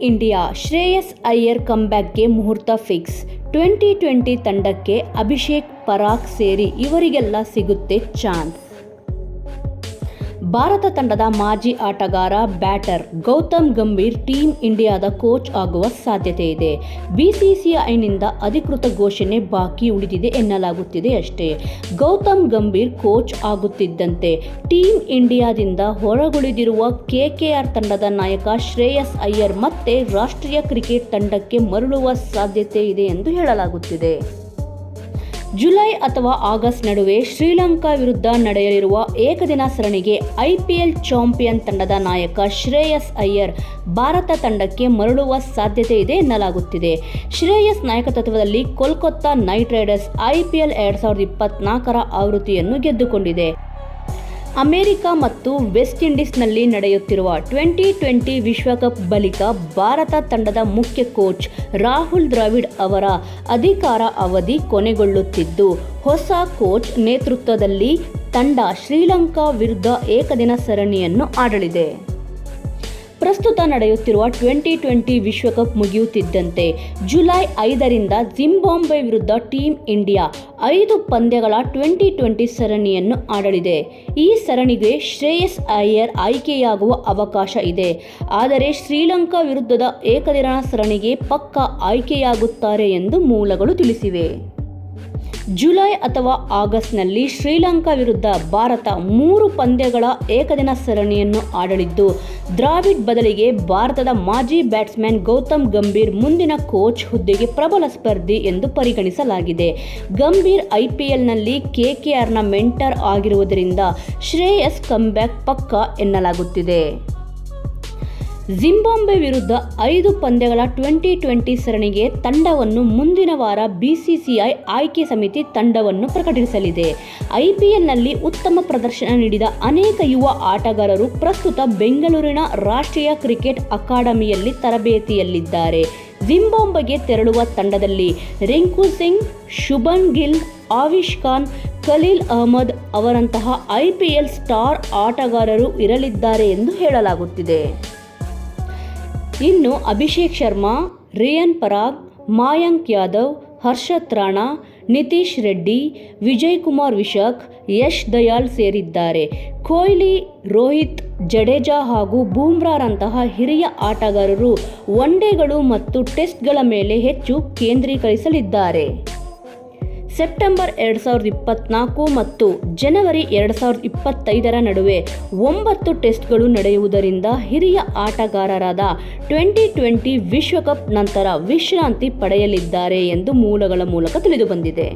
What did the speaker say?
India Shreyas Iyer ಕಂಬ್ಯಾಕ್ಗೆ ಮುಹೂರ್ತ fix. Twenty twenty ತಂಡಕ್ಕೆ ಅಭಿಷೇಕ್ ಪರಾಗ್ ಸೇರಿ ಇವರಿಗೆಲ್ಲ ಸಿಗುತ್ತೆ ಚಾನ್ಸ್. ಭಾರತ ತಂಡದ ಮಾಜಿ ಆಟಗಾರ, ಬ್ಯಾಟರ್ ಗೌತಮ್ ಗಂಭೀರ್ ಟೀಂ ಇಂಡಿಯಾದ ಕೋಚ್ ಆಗುವ ಸಾಧ್ಯತೆ ಇದೆ. ಬಿಸಿಸಿಐನಿಂದ ಅಧಿಕೃತ ಘೋಷಣೆ ಬಾಕಿ ಉಳಿದಿದೆ ಎನ್ನಲಾಗುತ್ತಿದೆ ಅಷ್ಟೇ. ಗೌತಮ್ ಗಂಭೀರ್ ಕೋಚ್ ಆಗುತ್ತಿದ್ದಂತೆ ಟೀಮ್ ಇಂಡಿಯಾದಿಂದ ಹೊರಗುಳಿದಿರುವ ಕೆಕೆಆರ್ ತಂಡದ ನಾಯಕ ಶ್ರೇಯಸ್ ಅಯ್ಯರ್ ಮತ್ತೆ ರಾಷ್ಟ್ರೀಯ ಕ್ರಿಕೆಟ್ ತಂಡಕ್ಕೆ ಮರಳುವ ಸಾಧ್ಯತೆ ಇದೆ ಎಂದು ಹೇಳಲಾಗುತ್ತಿದೆ. ಜುಲೈ ಅಥವಾ ಆಗಸ್ಟ್ ನಡುವೆ ಶ್ರೀಲಂಕಾ ವಿರುದ್ಧ ನಡೆಯಲಿರುವ ಏಕದಿನ ಸರಣಿಗೆ ಐಪಿಎಲ್ ಚಾಂಪಿಯನ್ ತಂಡದ ನಾಯಕ ಶ್ರೇಯಸ್ ಅಯ್ಯರ್ ಭಾರತ ತಂಡಕ್ಕೆ ಮರಳುವ ಸಾಧ್ಯತೆ ಇದೆ ಎನ್ನಲಾಗುತ್ತಿದೆ. ಶ್ರೇಯಸ್ ನಾಯಕತ್ವದಲ್ಲಿ ಕೋಲ್ಕತ್ತಾ ನೈಟ್ ರೈಡರ್ಸ್ ಐಪಿಎಲ್ ಎರಡ್ ಸಾವಿರದ ಇಪ್ಪತ್ನಾಲ್ಕರ ಆವೃತ್ತಿಯನ್ನು ಗೆದ್ದುಕೊಂಡಿದೆ. ಅಮೆರಿಕ ಮತ್ತು ವೆಸ್ಟ್ ಇಂಡೀಸ್ನಲ್ಲಿ ನಡೆಯುತ್ತಿರುವ ಟ್ವೆಂಟಿ ಟ್ವೆಂಟಿ ವಿಶ್ವಕಪ್ ಬಳಿಕ ಭಾರತ ತಂಡದ ಮುಖ್ಯ ಕೋಚ್ ರಾಹುಲ್ ದ್ರಾವಿಡ್ ಅವರ ಅಧಿಕಾರ ಅವಧಿ ಕೊನೆಗೊಳ್ಳುತ್ತಿದ್ದು, ಹೊಸ ಕೋಚ್ ನೇತೃತ್ವದಲ್ಲಿ ತಂಡ ಶ್ರೀಲಂಕಾ ವಿರುದ್ಧ ಏಕದಿನ ಸರಣಿಯನ್ನು ಆಡಲಿದೆ. ಪ್ರಸ್ತುತ ನಡೆಯುತ್ತಿರುವ ಟ್ವೆಂಟಿ ಟ್ವೆಂಟಿ ವಿಶ್ವಕಪ್ ಮುಗಿಯುತ್ತಿದ್ದಂತೆ ಜುಲೈ ಐದರಿಂದ ಜಿಂಬಾಂಬೆ ವಿರುದ್ಧ ಟೀಂ ಇಂಡಿಯಾ ಐದು ಪಂದ್ಯಗಳ ಟ್ವೆಂಟಿ ಟ್ವೆಂಟಿ ಸರಣಿಯನ್ನು ಆಡಲಿದೆ. ಈ ಸರಣಿಗೆ ಶ್ರೇಯಸ್ ಅಯ್ಯರ್ ಆಯ್ಕೆಯಾಗುವ ಅವಕಾಶ ಇದೆ. ಆದರೆ ಶ್ರೀಲಂಕಾ ವಿರುದ್ಧದ ಏಕದಿನ ಸರಣಿಗೆ ಪಕ್ಕಾ ಆಯ್ಕೆಯಾಗುತ್ತಾರೆ ಎಂದು ಮೂಲಗಳು ತಿಳಿಸಿವೆ. ಜುಲೈ ಅಥವಾ ಆಗಸ್ಟ್ನಲ್ಲಿ ಶ್ರೀಲಂಕಾ ವಿರುದ್ಧ ಭಾರತ ಮೂರು ಪಂದ್ಯಗಳ ಏಕದಿನ ಸರಣಿಯನ್ನು ಆಡಲಿದ್ದು ದ್ರಾವಿಡ್ ಬದಲಿಗೆ ಭಾರತದ ಮಾಜಿ ಬ್ಯಾಟ್ಸ್ಮನ್ ಗೌತಮ್ ಗಂಭೀರ್ ಮುಂದಿನ ಕೋಚ್ ಹುದ್ದೆಗೆ ಪ್ರಬಲ ಸ್ಪರ್ಧಿ ಎಂದು ಪರಿಗಣಿಸಲಾಗಿದೆ. ಗಂಭೀರ್ ಐಪಿಎಲ್ನಲ್ಲಿ ಕೆಕೆಆರ್ನ ಮೆಂಟರ್ ಆಗಿರುವುದರಿಂದ ಶ್ರೇಯಸ್ ಕಂಬ್ಯಾಕ್ ಪಕ್ಕ ಎನ್ನಲಾಗುತ್ತಿದೆ. ಜಿಂಬಾಬ್ವೆ ವಿರುದ್ಧ ಐದು ಪಂದ್ಯಗಳ ಟ್ವೆಂಟಿ ಟ್ವೆಂಟಿ ಸರಣಿಗೆ ತಂಡವನ್ನು ಮುಂದಿನ ವಾರ ಬಿಸಿಸಿಐ ಆಯ್ಕೆ ಸಮಿತಿ ತಂಡವನ್ನು ಪ್ರಕಟಿಸಲಿದೆ. ಐಪಿಎಲ್ನಲ್ಲಿ ಉತ್ತಮ ಪ್ರದರ್ಶನ ನೀಡಿದ ಅನೇಕ ಯುವ ಆಟಗಾರರು ಪ್ರಸ್ತುತ ಬೆಂಗಳೂರಿನ ರಾಷ್ಟ್ರೀಯ ಕ್ರಿಕೆಟ್ ಅಕಾಡೆಮಿಯಲ್ಲಿ ತರಬೇತಿಯಲ್ಲಿದ್ದಾರೆ. ಜಿಂಬಾಂಬೆಗೆ ತೆರಳುವ ತಂಡದಲ್ಲಿ ರಿಂಕು ಸಿಂಗ್, ಶುಭನ್ ಗಿಲ್ ಆವಿಷ್ ಖಾನ್, ಖಲೀಲ್ ಅಹಮದ್ ಅವರಂತಹ ಐಪಿಎಲ್ ಸ್ಟಾರ್ ಆಟಗಾರರು ಇರಲಿದ್ದಾರೆ ಎಂದು ಹೇಳಲಾಗುತ್ತಿದೆ. ಇನ್ನು ಅಭಿಷೇಕ್ ಶರ್ಮಾ, ರಿಯನ್ ಪರಾಗ್, ಮಾಯಾಂಕ್ ಯಾದವ್ ಹರ್ಷತ್ ರಾಣಾ, ನಿತೀಶ್ ರೆಡ್ಡಿ ವಿಜಯ್ ಕುಮಾರ್ ವಿಶಾಖ್, ಯಶ್ ದಯಾಳ್ ಸೇರಿದ್ದಾರೆ. ಕೊಹ್ಲಿ, ರೋಹಿತ್, ಜಡೇಜಾ ಹಾಗೂ ಬೂಮ್ರಾರಂತಹ ಹಿರಿಯ ಆಟಗಾರರು ಒನ್ಡೇಗಳು ಮತ್ತು ಟೆಸ್ಟ್ಗಳ ಮೇಲೆ ಹೆಚ್ಚು ಕೇಂದ್ರೀಕರಿಸಲಿದ್ದಾರೆ. ಸೆಪ್ಟೆಂಬರ್ ಎರಡು ಸಾವಿರದ ಇಪ್ಪತ್ನಾಲ್ಕು ಮತ್ತು ಜನವರಿ ಎರಡು ಸಾವಿರದ ಇಪ್ಪತ್ತೈದರ ನಡುವೆ ಒಂಬತ್ತು ಟೆಸ್ಟ್ಗಳು ನಡೆಯುವುದರಿಂದ ಹಿರಿಯ ಆಟಗಾರರಾದ ಟ್ವೆಂಟಿ ಟ್ವೆಂಟಿ ವಿಶ್ವಕಪ್ ನಂತರ ವಿಶ್ರಾಂತಿ ಪಡೆಯಲಿದ್ದಾರೆ ಎಂದು ಮೂಲಗಳ ಮೂಲಕ ತಿಳಿದುಬಂದಿದೆ.